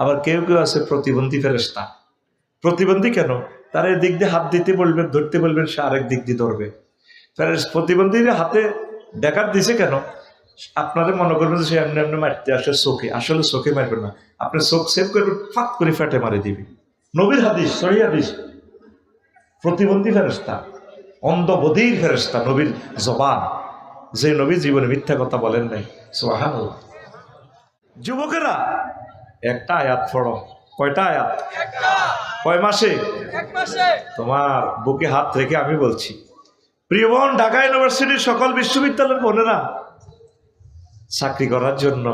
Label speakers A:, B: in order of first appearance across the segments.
A: আবার কেউ কেউ আছে প্রতিবন্ধী ফেরেস্তা প্রতিবন্ধী কেন? তার এই দিক দিয়ে হাত দিতে বলবেন, ধরতে বলবেন, সে আরেক দিক দিয়ে ধরবে। ফেরেস প্রতিবন্ধীর হাতে দেখার দিছে কেন? আপনাদের মনে করবেন যে সে এমনি এমনি মারতে আসে চোখে। আসলে চোখে মারবে না। আপনি চোখ সেভ করবেন, ফাঁক করে ফেটে মারে দিবে। নবীর হাদিস, সহি হাদিস। প্রতিবন্ধী ফেরেস্তা অন্ধবধির ফেরেস্তা নবীর জবান। যে নবী জীবনে মিথ্যা কথা বলেন নাই। সোহান যুবকেরা একটা আয়াত পড়ো। কয়টা আয়াত? কয় মাসে? তোমার বুকে হাত রেখে আমি বলছি। প্রিয় বোন ঢাকা ইউনিভার্সিটির সকল বিশ্ববিদ্যালয়ের বোনেরা চাকরি করার জন্য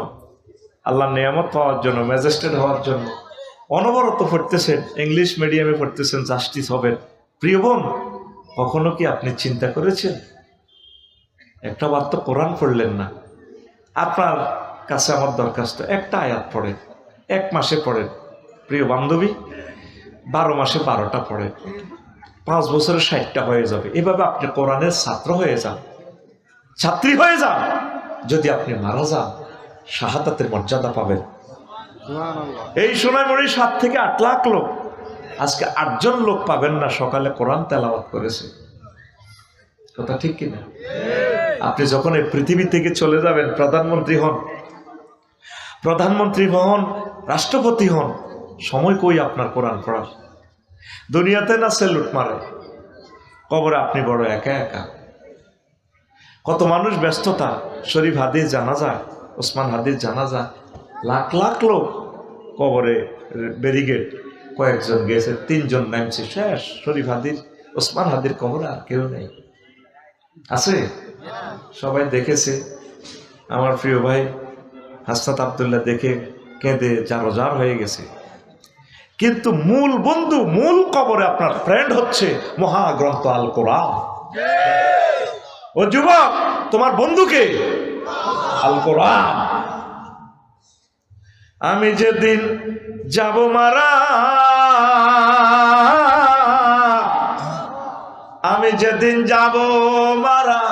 A: আল্লাহ নিয়ামত পাওয়ার জন্য ম্যাজিস্ট্রেট হওয়ার জন্য অনবরত পড়তেছেন ইংলিশ মিডিয়ামে পড়তেছেন জাস্টিস হবেন। প্রিয় বোন কখনো কি আপনি চিন্তা করেছেন? একটা বার তো কোরআন পড়লেন না। আপনার কাছে আমার দরখাস্ত একটা আয়াত পড়েন। এক মাসে পড়েন প্রিয় বান্ধবী বারো মাসে বারোটা পড়েন পাঁচ বছরে ষাটটা হয়ে যাবে। এভাবে আপনি কোরআনের ছাত্র হয়ে যান। ছাত্রী হয়ে যান। যদি আপনি মারা যান শাহাদাতের মর্যাদা পাবেন। এই সোনাইমণি সাত থেকে আট লাখ লোক। আজকে আটজন লোক পাবেন না সকালে কোরআন তেলাওয়াত করেছে। কথা ঠিক কিনা আপনি যখন এই পৃথিবী থেকে চলে যাবেন প্রধানমন্ত্রী হন। প্রধানমন্ত্রী হন রাষ্ট্রপতি হন, সময় কই আপনার কোরআন পড়ার দুনিয়াতে না সেলুট মারে? কবরে আপনি বড় একা একা। কত মানুষ ব্যস্ততা, শরীফ হাদিস জানা যায়, ওসমান হাদিস জানা যায়। লাখ লাখ লোক কবরে ব্যারিগেড কয়েকজন গেছে, তিনজন নামছে, শেষ, শরীফ হাদির ওসমান হাদির কবর আর কেউ নেই। আছে? সবাই দেখেছে। আমার প্রিয় ভাই, হাসনাত আবদুল্লাহ দেখে কেঁদে জারোজার হয়ে গেছে। কিন্তু মূল বন্ধু, মূল কবরে আপনার ফ্রেন্ড হচ্ছে মহাগ্রন্থ আল কোরআন ও যুবক, তোমার বন্ধুকে আল কোরআন আমি যেদিন যাব মারা, আমি যেদিন যাব মারা,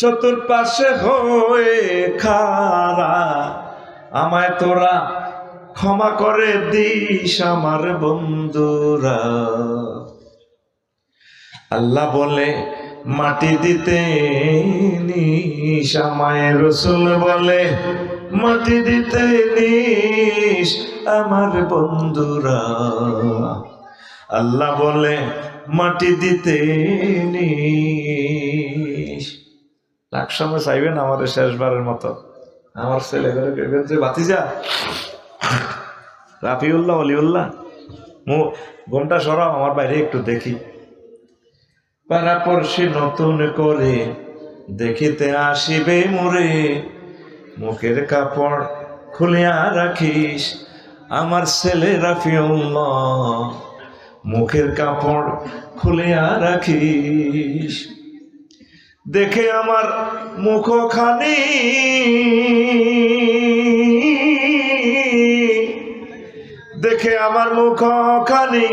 A: চতুর্পাশে হয়ে খারা। আমায় তোরা ক্ষমা করে দিস আমার বন্ধুরা। আল্লাহ বলে, মাটি দিতে নিস, আমায় রসুল বলে, মাটি দিতে নিস আমার বন্ধুরা। আল্লাহ বলে, মাটি দিতে নিস। লাখ সময় চাইবেন আমাদের শেষবারের মতো। আমার ছেলে ঘরে যে বাতিজা। রাফিউল্লাহ, অলিউল্লাহ, মু ঘুমটা সরাও, আমার বাইরে একটু দেখি। পাড়াপড়শি নতুন করে দেখিতে আসিবে মোরে। মুখের কাপড় খুলিয়া রাখিস আমার ছেলে রাফিউল্লাহ। মুখের কাপড় খুলিয়া রাখিস। দেখে আমার মুখখানি। দেখে আমার মুখখানি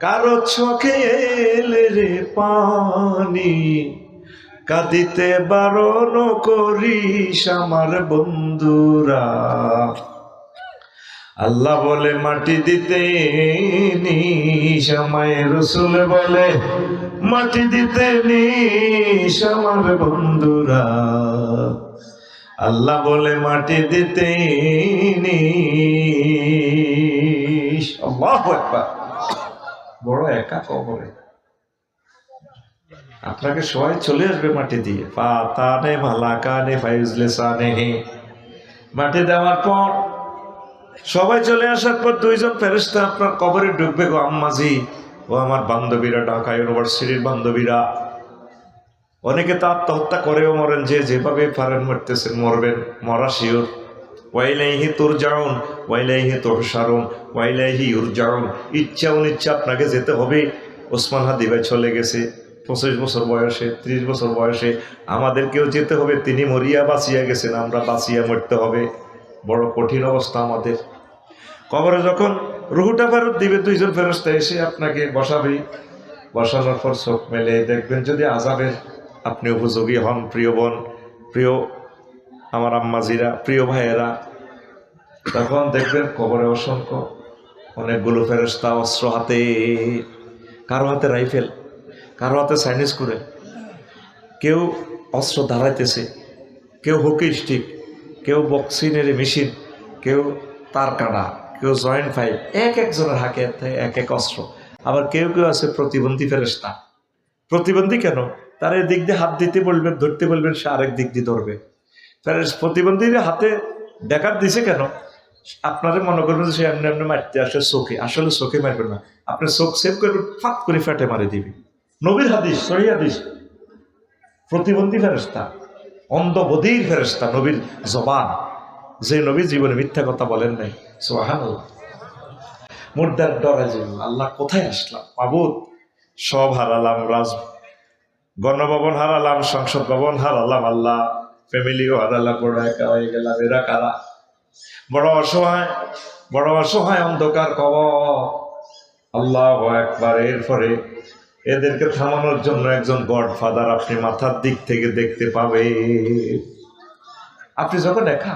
A: কারও চোখে এলে রে পানি। কাঁদিতে বারণ করিস আমার বন্ধুরা। আল্লাহ বলে, মাটি দিতে নিস আমায় রসুল বলে। মাটি দিতে নিস আমার বন্ধুরা। আল্লাহ বলে, মাটি দিতে আল্লাহু বড় একা কবরে। আপনাকে সবাই চলে আসবে মাটি দিয়ে। পাতানে ভালা কানে ফাইজলে সানে মাটি দেওয়ার পর সবাই চলে আসার পর দুইজন ফেরেস্তা আপনার কবরে ঢুকবে, গো আম্মাজি, ও আমার বান্ধবীরা, ঢাকা ইউনিভার্সিটির বান্ধবীরা। অনেকে তো আত্মহত্যা করেও মরেন, যে যেভাবে পারেন মরতেছেন, মরবেন, মরা শিওর। ওয়াইলাইহি তোর যাউন ওয়াইলাইহি তোর সারুন ওয়াইলাইহি ইউর যাউন ইচ্ছা অনিচ্ছা আপনাকে যেতে হবে। ওসমান হাদি ভাই চলে গেছে, পঁচিশ বছর বয়সে, ত্রিশ বছর বয়সে। আমাদেরকেও যেতে হবে, তিনি মরিয়া বাঁচিয়া গেছেন, আমরা বাঁচিয়া মরতে হবে। বড় কঠিন অবস্থা আমাদের। কবরে যখন রুহুটা ফেরত দিবে, দুইজন ফেরস্তা এসে আপনাকে বসাবে। বসানোর পর চোখ মেলে দেখবেন যদি আজাবের আপনি উপযোগী হন, প্রিয় বোন, প্রিয় আমার আম্মাজিরা, প্রিয় ভাইয়েরা, তখন দেখবেন কবরে অসংখ্য অনেকগুলো ফেরস্তা অস্ত্র হাতে, কারও হাতে রাইফেল, কারও হাতে সাইনিস করে কেউ অস্ত্র দাঁড়াইতেছে, কেউ হকি স্টিক কেউ বক্সিনের মেশিন কেউ তার কাটা কেউ জয়েন্ট ফাইভ এক একজনের হাকে এক এক অস্ত্র। আবার কেউ কেউ আছে প্রতিবন্ধী ফেরেস্তা প্রতিবন্ধী কেন? তার এই দিক দিয়ে হাত দিতে বলবেন ধরতে বলবেন সে আরেক দিক দিয়ে ধরবে। ফেরেস প্রতিবন্ধীর হাতে দেখার দিছে কেন? আপনারা মনে করবেন যে সে এমনি এমনি মারতে আসে চোখে। আসলে চোখে মারবেন না। আপনি চোখ সেভ করবেন ফাঁক করে ফেটে মারি দিবি। নবীর হাদিস, সহি হাদিস। প্রতিবন্ধী ফেরেস্তা অন্ধবধির ফেরেস্তা নবীর জবান। যে নবী জীবনে মিথ্যা কথা বলেন নাই। সোহান মুর্দার যে আল্লাহ কোথায় আসলাম? মাবুদ, সব হারালাম, রাজ গণভবন হারালাম, সংসদ ভবন হারালাম, আল্লাহ ফ্যামিলিও হারালাম বড় একা হয়ে গেলাম, এরা কারা? বড় অসহায় বড় অসহায় অন্ধকার কব আল্লাহ একবার এরপরে এদেরকে থামানোর জন্য একজন গড ফাদার আপনি মাথার দিক থেকে দেখতে পাবে আপনি যখন একা,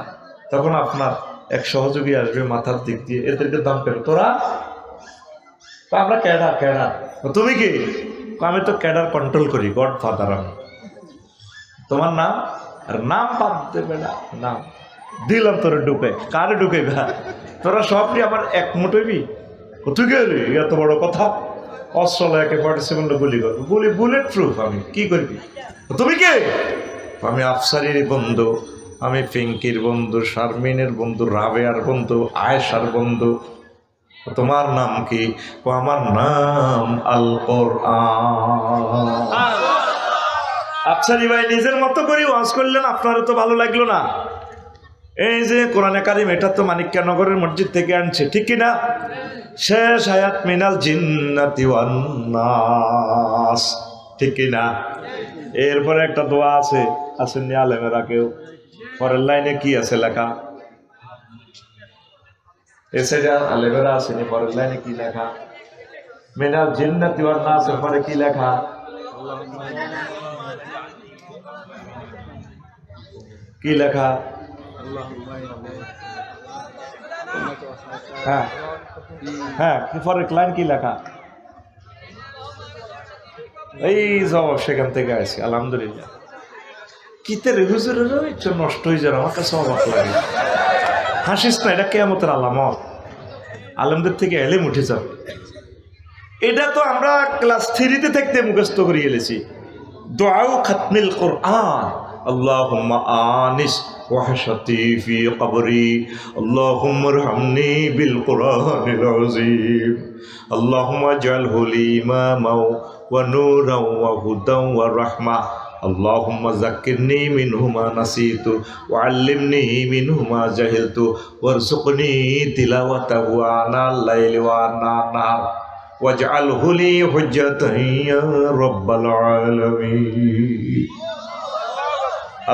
A: তখন আপনার এক সহযোগী আসবে মাথার দিক দিয়ে, এদেরকে দাম পেল। তোরা? আমরা ক্যাডার ক্যাডার। তুমি কি? আমি তো ক্যাডার কন্ট্রোল করি গড ফাদার আমি। তোমার নাম? আর নাম বাদ দেবে না নাম। দিলাম তোরে ঢুকে। কারে ঢুকে তোরা সবই আমার এক মুঠোবি তুই গেলি? এত বড় কথা। অস্ত্র একে ফর্টি সেভেন গুলি করব? গুলি বুলেট প্রুফ আমি। কি করবি? তুমি কে? আমি আফসারির বন্ধু, আমি পিঙ্কির বন্ধু, শারমিনের বন্ধু, রাবেয়ার বন্ধু, আয়েশার বন্ধু। তোমার নাম কি? ও, আমার নাম আল আফসারি ভাই, নিজের মতো করে ওয়াজ করলেন, আপনারও তো ভালো লাগল না। এই যে কোরআনে কারিম, এটা তো মানিক্যানগরের মসজিদ থেকে আনছে, ঠিক কিনা শেষ হায়াত মিনাল জিন্নাতি নাস। ঠিক কিনা এরপরে একটা দোয়া আছে আসেননি আলেমেরা কেউ? পরের লাইনে কি আছে লেখা? এসে যা আলেমেরা আসেনি পরের লাইনে কি লেখা? মিনাল জিন্নাতি ওয়ান নাসের পরে কি লেখা? কি লেখা? হ্যাঁ। হ্যাঁ কি লেখা? এই জবাব সেখান থেকে আলহামদুলিল্লাহ। নষ্ট হয়ে হাসিস না, এটা আলামত। আলমদের থেকে এলেম উঠে যাও। এটা তো আমরা ক্লাস থ্রিতে থাকতে মুখস্থ করিয়ে এলেছি। দোয়াও খাতমিল কোরআন। وحشتي في قبري اللهم ارحمني بالقرآن العظيم اللهم اجعله لي إماما ونورا وهدى ورحمة اللهم ذكرني منه ما نسيت وعلمني منه ما جهلت وارزقني تلاوته آناء الليل وآناء النهار واجعله لي حجة يا رب العالمين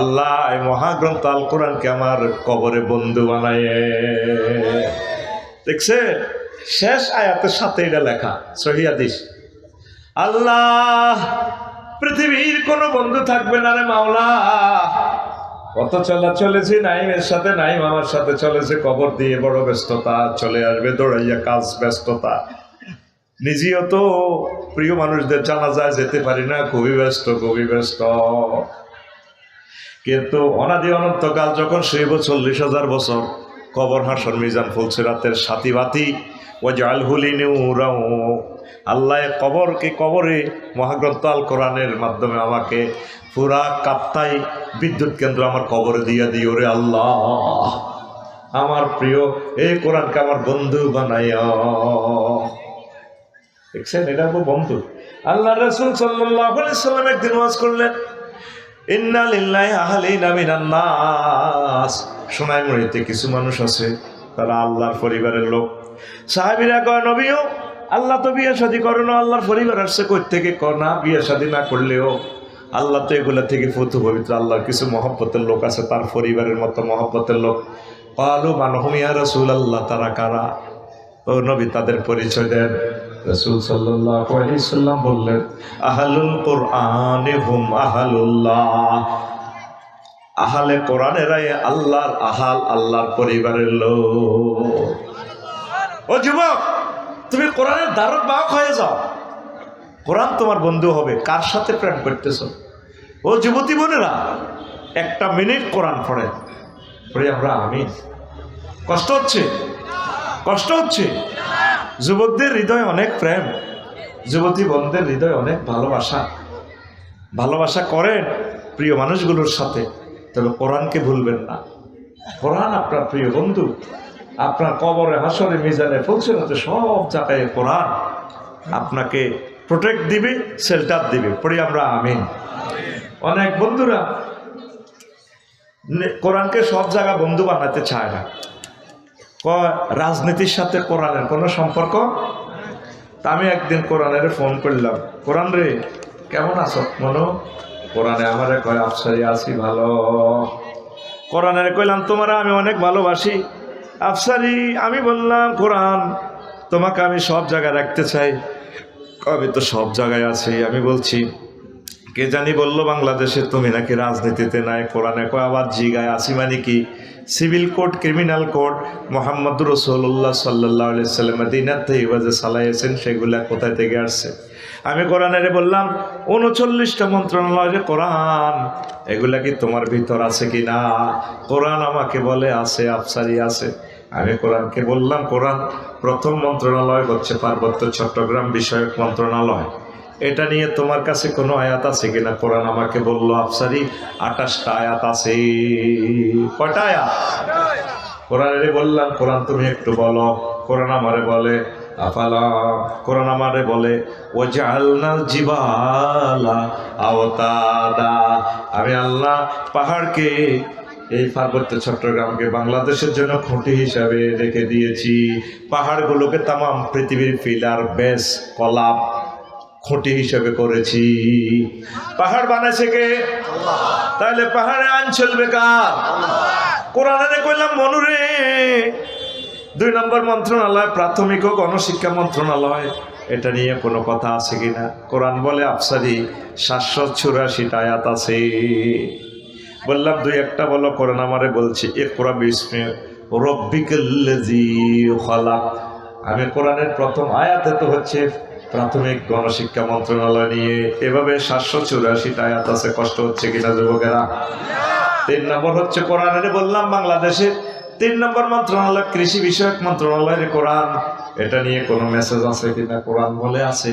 A: আল্লাহ মহাগ্রন্থ আল কোরআনকে আমার কবরে বন্ধু বানায় দেখছে শেষ আয়াতের সাথে এটা লেখা সহিয়াদিস আল্লাহ, পৃথিবীর কোনো বন্ধু থাকবে না রে মাওলা। কত চলা চলেছে নাইমের সাথে নাইম আমার সাথে চলেছে, কবর দিয়ে বড় ব্যস্ততা, চলে আসবে, দৌড়াইয়া কাজ, ব্যস্ততা। নিজেও তো প্রিয় মানুষদের জানা যায় যেতে পারি না, খুবই ব্যস্ত খুবই ব্যস্ত। কিন্তু অনাদি অনন্তকাল যখন শৈব চল্লিশ হাজার বছর, কবর হাসন মিজান ফুলছে রাতের সাথী বাতি। ও জালহুলিনে উরাও আল্লাহ কবরকে কবরে মহাগ্রন্থ আল কোরআনের মাধ্যমে আমাকে পুরা কাপ্তাই বিদ্যুৎ কেন্দ্র আমার কবরে দিয়ে দিও রে আল্লাহ। আমার প্রিয় এই কোরআনকে আমার বন্ধু বানাইয়া। দেখছেন, এটা বন্ধু। আল্লাহ রসুল সাল্লাহ সাল্লাম একদিন ওয়াজ করলেন নাস। সোনাইমুড়িতে কিছু মানুষ আছে, তারা আল্লাহর পরিবারের লোক। সাহাবীরা কয়, নবীও, আল্লাহ তো বিয়ে শাদী করো না আল্লাহর পরিবার আসছে কই থেকে? কর না, বিয়ে শাদী না করলেও আল্লাহ তো এগুলা থেকে ফুতু পবিত্র, আল্লাহর কিছু মহব্বতের লোক আছে, তার পরিবারের মতো মহব্বতের লোক। পালু মানহমিয়া রসুল আল্লাহ তারা কারা? ও নবী, তাদের পরিচয় দেন। রসুল সাল্লাম বললেন, আহালুল কোরআন হুম আহালুল্লাহ। আহালে কোরআনেরাই আল্লাহর আহাল আল্লাহর পরিবারের লোক। ও যুবক, তুমি কোরআনের দ্বারক বাহক হয়ে যাও। কোরআন তোমার বন্ধু হবে, কার সাথে প্রেম করতেছ? ও যুবতী বোনেরা, একটা মিনিট কোরআন পড়ে। পড়ে আমরা আমি কষ্ট হচ্ছে? কষ্ট হচ্ছে? যুবকদের হৃদয় অনেক প্রেম, যুবতী বন্ধের হৃদয় অনেক ভালোবাসা। ভালোবাসা করেন প্রিয় মানুষগুলোর সাথে, তবে কোরআনকে ভুলবেন না। কোরআন আপনার প্রিয় বন্ধু, আপনার কবরে, হাসরে, মিজানে পৌঁছানোতে সব জায়গায় কোরআন। আপনাকে প্রোটেক্ট দিবে শেল্টার দিবে। পড়ি আমরা আমিন। অনেক বন্ধুরা কোরআনকে সব জায়গা বন্ধু বানাতে চায় না। রাজনীতির সাথে কোরআনের কোনো সম্পর্ক? তা আমি একদিন কোরআনের ফোন করলাম। কোরআন রে, কেমন আছো মনো? কোরআনে আমারে কয়, আফসারি আছি ভালো। কোরআনের কইলাম, তোমারা আমি অনেক ভালোবাসি। আফসারি, আমি বললাম, কোরআন, তোমাকে আমি সব জায়গায় রাখতে চাই। আমি তো সব জায়গায় আছি। আমি বলছি, কে জানি বলল বাংলাদেশে তুমি নাকি রাজনীতিতে নাই? কোরআনে কয়, আবার জিগায় আসি মানে কি? Civil code, criminal code Muhammad রসুল্লাহ সাল্লাহ সাল্লাম দিনার থেকে যে চালাইয়েছেন সেগুলা কোথায় থেকে আসছে? আমি কোরআনের বললাম, উনচল্লিশটা মন্ত্রণালয়ের কোরআন, এগুলা কি তোমার ভিতর আছে কি না? কোরআন আমাকে বলে আছে, আফসারি আছে। আমি কোরআনকে বললাম, কোরআন প্রথম মন্ত্রণালয় হচ্ছে পার্বত্য চট্টগ্রাম বিষয়ক মন্ত্রণালয়। এটা নিয়ে তোমার কাছে কোনো আয়াত আছে কিনা? কোরআন আমাকে বলল, আফসারি, আঠাশটা আয়াত আছে। কয়টা আয়াত? কোরআনে বললাম, কোরআন তুমি একটু বলো। কোরআন আমারে বলে, আফালা? কোরআন আমারে বলে ও জালনাল জিবালা আওতাদা। আমি আল্লাহ পাহাড়কে, এই পার্বত্য চট্টগ্রামকে বাংলাদেশের জন্য খুঁটি হিসাবে রেখে দিয়েছি। পাহাড়গুলোকে তামাম পৃথিবীর ফিলার, বেস, কলাপ খুঁটি হিসেবে করেছি। পাহাড় বানাইছে কে? তাহলে পাহাড়ে আইন চলবে কার? কোরআনে কইলাম মনুরে দুই নম্বর মন্ত্রণালয়, প্রাথমিক ও গণশিক্ষা মন্ত্রণালয়। এটা নিয়ে কোনো কথা আছে কিনা কোরআন বলে আফসারি সাতশো চুরাশিটা আয়াত আছে। বললাম, দুই একটা বলো, কোরআন আমারে বলছি এ কোরআন বিস্মে রব্বিকাল্লাজি খলাক। আমি কোরআনের প্রথম আয়াতে তো হচ্ছে। প্রাথমিক গণশিক্ষা মন্ত্রণালয় নিয়ে এভাবে সাতশো চুরাশিটা আয়াত আছে, কষ্ট হচ্ছে কিনা যুবকেরা? তিন নম্বর হচ্ছে কোরআনের, বললাম বাংলাদেশে তিন নম্বর মন্ত্রণালয়, কৃষি বিষয়ক মন্ত্রণালয়ের কোরআন। এটা নিয়ে কোনো মেসেজ আছে কিনা? কোরআন বলে আছে।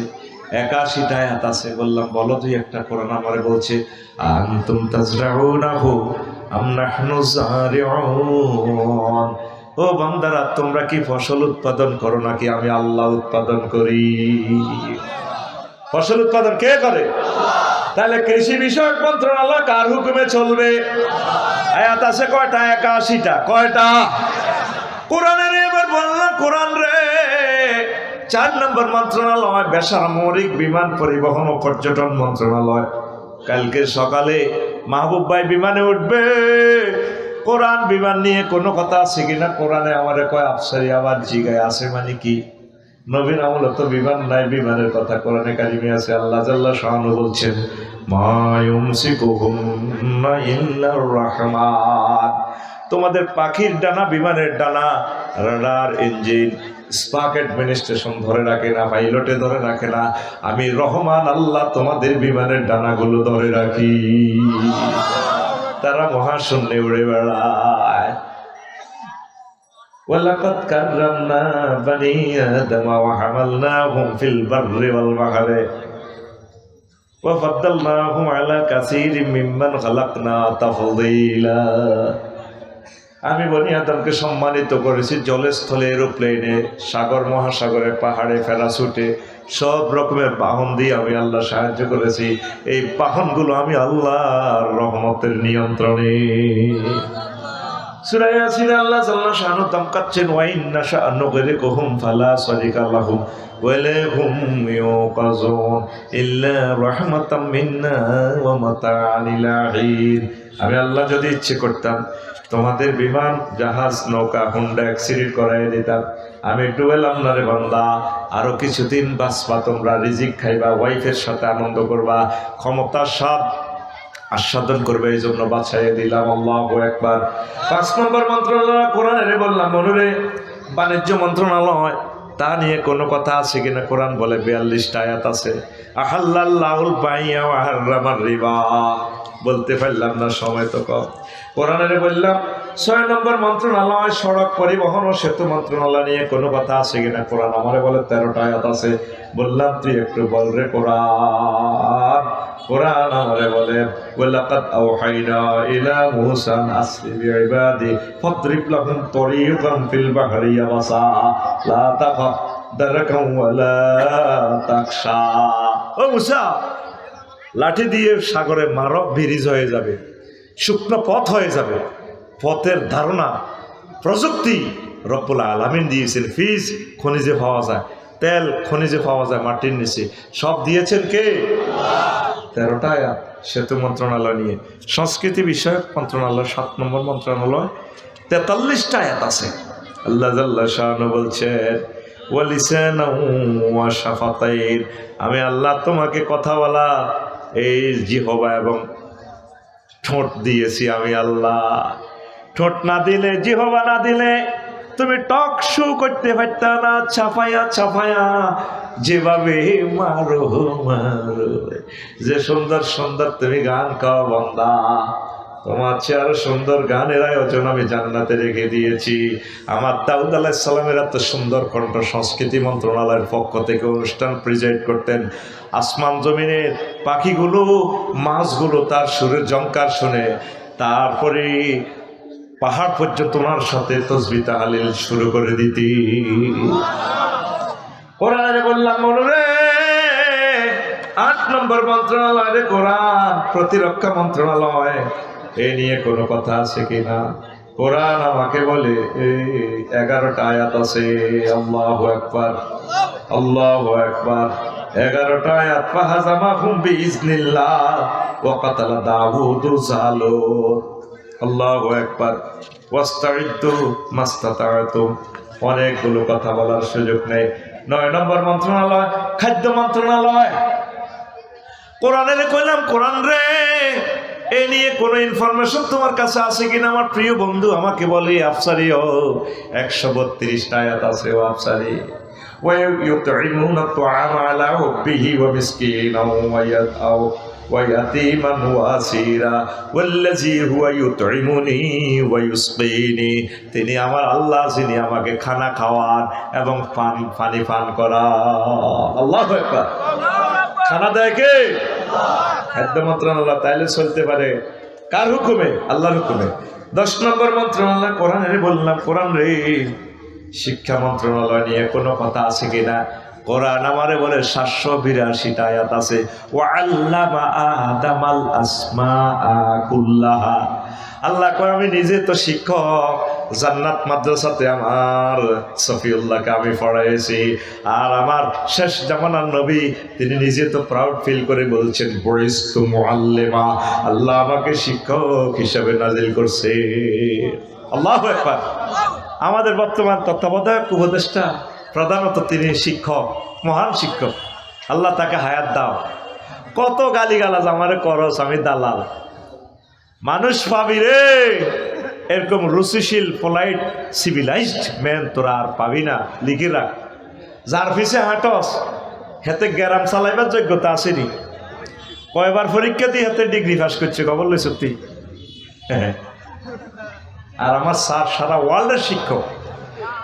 A: একাশিটা আয়াত আছে, বললাম, বলো তুই একটা কোরআন আমারে বলছে। আনতুম তাজরাউনাহু আম নাহনু জারিউন। ও বান্দারা, তোমরা কি ফসল উৎপাদন করো নাকি? আমি আল্লাহ উৎপাদন করি। ফসল উৎপাদন কে করে? তাহলে কৃষি বিষয়ক মন্ত্রণালয় কার হুকুমে চলবে? আয়াত আছে কয়টা? একাশিটা। কয়টা? কোরআনের এবার বললাম কোরআন রে। চার নম্বর মন্ত্রণালয়, বেসামরিক বিমান পরিবহন ও পর্যটন মন্ত্রণালয়। কালকে সকালে মাহবুব ভাই বিমানে উঠবে। কোরআন বিমান নিয়ে কোনো কথা আছে কিনা? কোরআনে আমারে কয়, আফসারি আবার জিগায় আছে মানে কি? নবীন আমল তো বিমান নাই, বিমানের কথা কোরআনে কারিমে আছে। আল্লাহ জাল্লাহ শাহানু বলছেন রহমান। তোমাদের পাখির ডানা বিমানের ডানা, রাডার ইঞ্জিন স্পাক অ্যাডমিনিস্ট্রেশন ধরে রাখে না, পাইলটে ধরে রাখে না। আমি রহমান আল্লাহ তোমাদের বিমানের ডানাগুলো ধরে রাখি। তারা মহাশূন্যে উড়ে বেড়ায় ولقد كرمنا بني آدم وحملناهم في البر والبحر وفضلناهم على كثير ممن خلقنا تفضيلا আমি বনি আদমকে সম্মানিত করেছি জলে স্থলে এরোপ্লেনে, সাগর, মহাসাগরে, পাহাড়ে ফেরাসুটে সব রকমের বাহন দিয়ে আমি আল্লাহ সাহায্য করেছি। এই বাহনগুলো আমি আল্লাহর রহমতের নিয়ন্ত্রণে। আল্লাহ করে ফালা আমি আল্লাহ যদি ইচ্ছে করতাম, তোমাদের বিমান, জাহাজ, নৌকা, হুন্ডা অ্যাক্সিডেন্ট করাই দিতাম। আমি ডুবেলাম না রে বান্দা, আরও কিছুদিন বাঁচবা তোমরা, রিজিক খাইবা, ওয়াইফের সাথে আনন্দ করবা, ক্ষমতার স্বাদ আস্বাদন করবে এই জন্য বাছাই দিলাম, আল্লাহ একবার। পাঁচ নম্বর মন্ত্রণালয় কোরআনের বললাম মনুরে বাণিজ্য মন্ত্রণালয়। তা নিয়ে কোনো কথা আছে কিনা কোরআন বলে বিয়াল্লিশটা আয়াত আছে। আহাল্লাহুল রিবা। বলতে পারলাম না, সময় তো কম। কোরআনের বললাম, ছয় নম্বর মন্ত্রণালয়, সড়ক পরিবহন ও সেতু মন্ত্রণালয় নিয়ে কোনো কথা আছে কিনা কোরআন আমারে বলে তেরোটা আয়াত আছে। বললাম, তুই একটু বল রে কোরআন। কোরআন আমারে বলে ওয়ালাকাদ আওহাইনা ইলা মুসা আসরি বিইবাদি ফাদরিব লাহুম তরিকান ফিল বাহরি ইয়াবাসা, লা তাখাফ দারাকাম ওয়ালা তাকশা ও মুসা, লাঠি দিয়ে সাগরে মারব ব্রিজ হয়ে যাবে, শুকনো পথ হয়ে যাবে। পথের ধারণা, প্রযুক্তি রব্বুল আলামিন দিয়েছেন। ফিজ খনিজে পাওয়া যায়, তেল খনিজে পাওয়া যায় মাটির নিচে। সব দিয়েছেন কে? তেরোটা আয়াত, সেতু মন্ত্রণালয় নিয়ে। সংস্কৃতি বিষয়ক মন্ত্রণালয়, সাত নম্বর মন্ত্রণালয়, তেতাল্লিশটা আয়াত আছে। আল্লাহ শাহানু বলছেন আমি আল্লাহ তোমাকে কথা বলা এই জিহবা এবং ঠোঁট দিয়েছি আমি আল্লাহ। ঠোঁট না দিলে, জিহবা না দিলে তুমি টক শু করতে পারতা না, ছাপায়া ছাপায়া। যেভাবে মারো মারো। যে সুন্দর সুন্দর তুমি গান খাও বন্দা। তোমার চেয়ে আরও সুন্দর গানের আয়োজন আমি জান্নাতে রেখে দিয়েছি। আমার দাউদ আলাহিসাল্লামের এত সুন্দর কণ্ঠ সংস্কৃতি মন্ত্রণালয়ের পক্ষ থেকে অনুষ্ঠান প্রিজাইড করতেন। আসমান জমিনের পাখিগুলো, মাছগুলো তার সুরের জঙ্কার শুনে। তারপরে পাহাড় পর্যন্ত ওনার সাথে তসবি তাহালিল শুরু করে দিতি। কোরআনে বললাম মনুরে আট নম্বর মন্ত্রণালয় রে কোরআন, প্রতিরক্ষা মন্ত্রণালয়। এ নিয়ে কোনো কথা আছে কিনা কোরআন আমাকে বলে, এই এগারোটা আয়াত আছে, আল্লাহ একবার আল্লাহ একবার এগারোটা আয়াত, ফাহাজামা হুম বিইজনিল্লাহ, ওয়া কাতালা দাউদু জালুর আল্লাহু একবার ওয়াস্তাইদ্দু মাস্তাতাতুম অনেকগুলো কথা বলার সুযোগ নেই। নয় নম্বর মন্ত্রণালয়, খাদ্য মন্ত্রণালয়। কোরআনের কইলাম, কোরআন রে, এ নিয়ে কোনো ইনফরমেশন তোমার কাছে আছে কিনা? আমার প্রিয় বন্ধু আমাকে বলে, আফসারি ও, একশো বত্রিশটা আয়াত আছে ও আফসারি। ويطعمون الطعام على حبه ومسكينا ويد- أو ويتيما واسيرا والذي هو يطعمني ويسقيني তিনি আমার আল্লাহ যিনি আমাকে খানা খাওয়ান এবং পান পানি পান করান আল্লাহ একবার খানা দেয় কে খাদ্য মন্ত্রণালয় তাইলে চলতে পারে কার হুকুমে আল্লাহর হুকুমে দশ নম্বর মন্ত্রণালয় কোরআন রে বললাম কোরআন রে শিক্ষা মন্ত্রণালয় নিয়ে কোনো কথা আছে কিনা? কোরআন আমারে বলে সাতশো বিরাশিটা আয়াত আছে। ও আল্লামা আল্লাহ কয়, আমি নিজে তো শিক্ষক, জান্নাত মাদ্রাসাতে আমার সফিউল্লাহকে আমি পড়াইছি। আর আমার শেষ জামানার নবী, তিনি নিজে তো প্রাউড ফিল করে বলছেন বরিস তু মুআল্লিমা, আল্লাহ আমাকে শিক্ষক হিসাবে নাজিল করছে। আল্লাহ একবার আমাদের বর্তমান তত্ত্বাবধায়ক উপদেষ্টা প্রধানত তিনি শিক্ষক, মহান শিক্ষক। আল্লাহ তাকে হায়াত দাও। কত গালিগালাজ আমারে করস আমি দালাল। মানুষ পাবি রে। এরকম রুচিশীল পোলাইট সিভিলাইজড ম্যান তোরা আর পাবি না। লিখে রাখ। যার পিছে হাঁটস, হেতে গ্যারাম চালাইবার যোগ্যতা আসেনি। কয়বার পরীক্ষা দিয়ে হাতে ডিগ্রি পাস করছে লই সত্যি হ্যাঁ আর আমার স্যার সারা ওয়ার্ল্ডের শিক্ষক।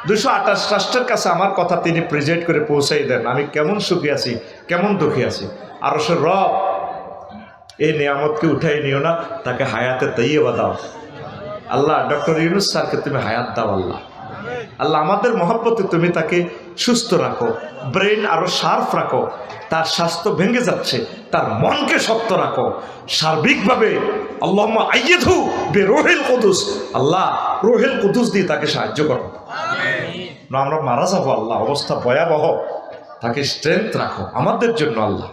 A: দুশো আঠাশ রাষ্ট্রের কাছে আমার কথা তিনি প্রেজেন্ট করে পৌঁছাই দেন। আমি কেমন সুখী আছি, কেমন দুঃখী আছি। আর সে রব এই নিয়ামতকে উঠাই নিও না, তাকে হায়াতে তৈবা দাও। আল্লাহ, ডক্টর ইউনুস স্যারকে তুমি হায়াত দাও, আল্লাহ। আল্লাহ আমাদের মহব্বতে তুমি তাকে সুস্থ রাখো ব্রেন আরও শার্প রাখো তার স্বাস্থ্য ভেঙে যাচ্ছে তার মনকে শক্ত রাখো। সার্বিকভাবে আল্লাহ আইয়েধু বে রোহেল কুদুস আল্লাহ রোহেল কুদুস দিয়ে তাকে সাহায্য করো। না আমরা মারা যাব আল্লাহ অবস্থা ভয়াবহ। তাকে স্ট্রেংথ রাখো আমাদের জন্য আল্লাহ।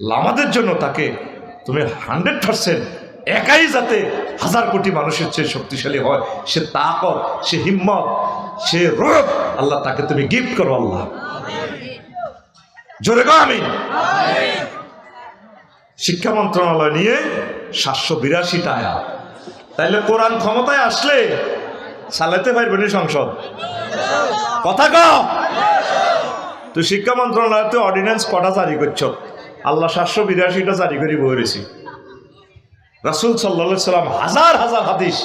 A: আল্লাহ, আমাদের জন্য তাকে তুমি হান্ড্রেড পার্সেন্ট একাই যাতে হাজার কোটি মানুষের চেয়ে শক্তিশালী হয়, সে তাকত, সে হিম্মত, সে রোগ আল্লাহ তাকে তুমি গিফট করো, আল্লাহ। জোরে গো আমি শিক্ষা মন্ত্রণালয় নিয়ে সাতশো বিরাশিটা আয়াত। তাইলে কোরআন ক্ষমতায় আসলে চালাতে পারবে না সংসদ? কথা ক তো শিক্ষা মন্ত্রণালয় তো অর্ডিন্যান্স কটা জারি করছ? আল্লাহ সাতশো বিরাশিটা জারি করে বলেছি। রাসুল সাল্লা সাল্লাম হাজার হাজার হাদিস।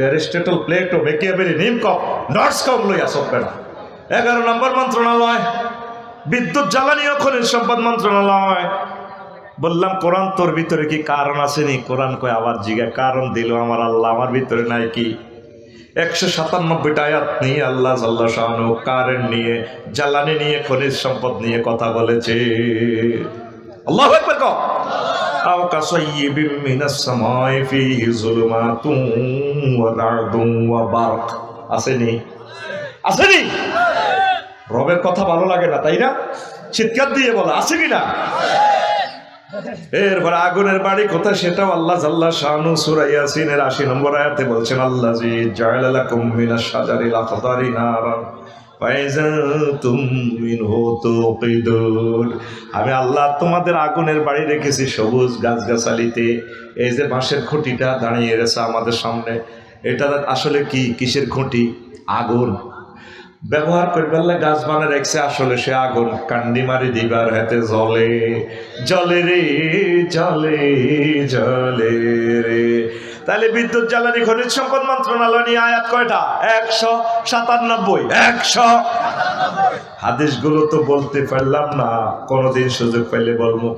A: অ্যারিস্টেটল, প্লেটো মেকিয়াবেরি নিম কপ নটস কম লই আসব না এগারো নম্বর মন্ত্রণালয়, বিদ্যুৎ, জ্বালানি ও খনিজ সম্পদ মন্ত্রণালয়। বললাম, কোরআন তোর ভিতরে কি কারণ আসেনি কোরআন কয় আবার জিগা কারণ দিল, আমার আল্লাহ আমার ভিতরে নাই কি? একশো সাতানব্বইটা আয়াত নিয়ে আল্লাহ জাল্লা শাহানু কারেন্ট নিয়ে, জ্বালানি নিয়ে, খনিজ সম্পদ নিয়ে কথা বলেছে। আল্লাহ একবার أو كصيب من السماء فيه ظلمات ورعد وبرق আসেনি আসেনি রবের কথা ভালো লাগে না তাই না চিৎকার দিয়ে বলো আছে কি না এরপর আগুনের বাড়ি কোথায় সেটাও আল্লাহ জাল্লা শানু সুরাইয়াসিনের আশি নম্বর আয়াতে বলছেন আল্লাহ জি জায়লালাকুম মিনাশ শাজারিল আখদারি নারান ফাইজাতুম মিনহু তুকিদুন আমি আল্লাহ তোমাদের আগুনের বাড়ি রেখেছি সবুজ গাছগাছালিতে। এই যে বাঁশের খুঁটিটা দাঁড়িয়ে গেছে আমাদের সামনে, এটা আসলে কি? কিসের খুঁটি? আগুন। ব্যবহার করবার গাছ বানা রেখেছে আসলে সে আগুন। কান্ডি মারি দিবার হাতে জলে জলে রে, জলে জলে রে। তাহলে বিদ্যুৎ, জ্বালানি, খনিজ সম্পদ মন্ত্রণালয় নিয়ে আয়াত কয়টা? একশো সাতানব্বই। একশো। হাদিসগুলো তো বলতে পারলাম না, কোনোদিন সুযোগ পেলে বলব।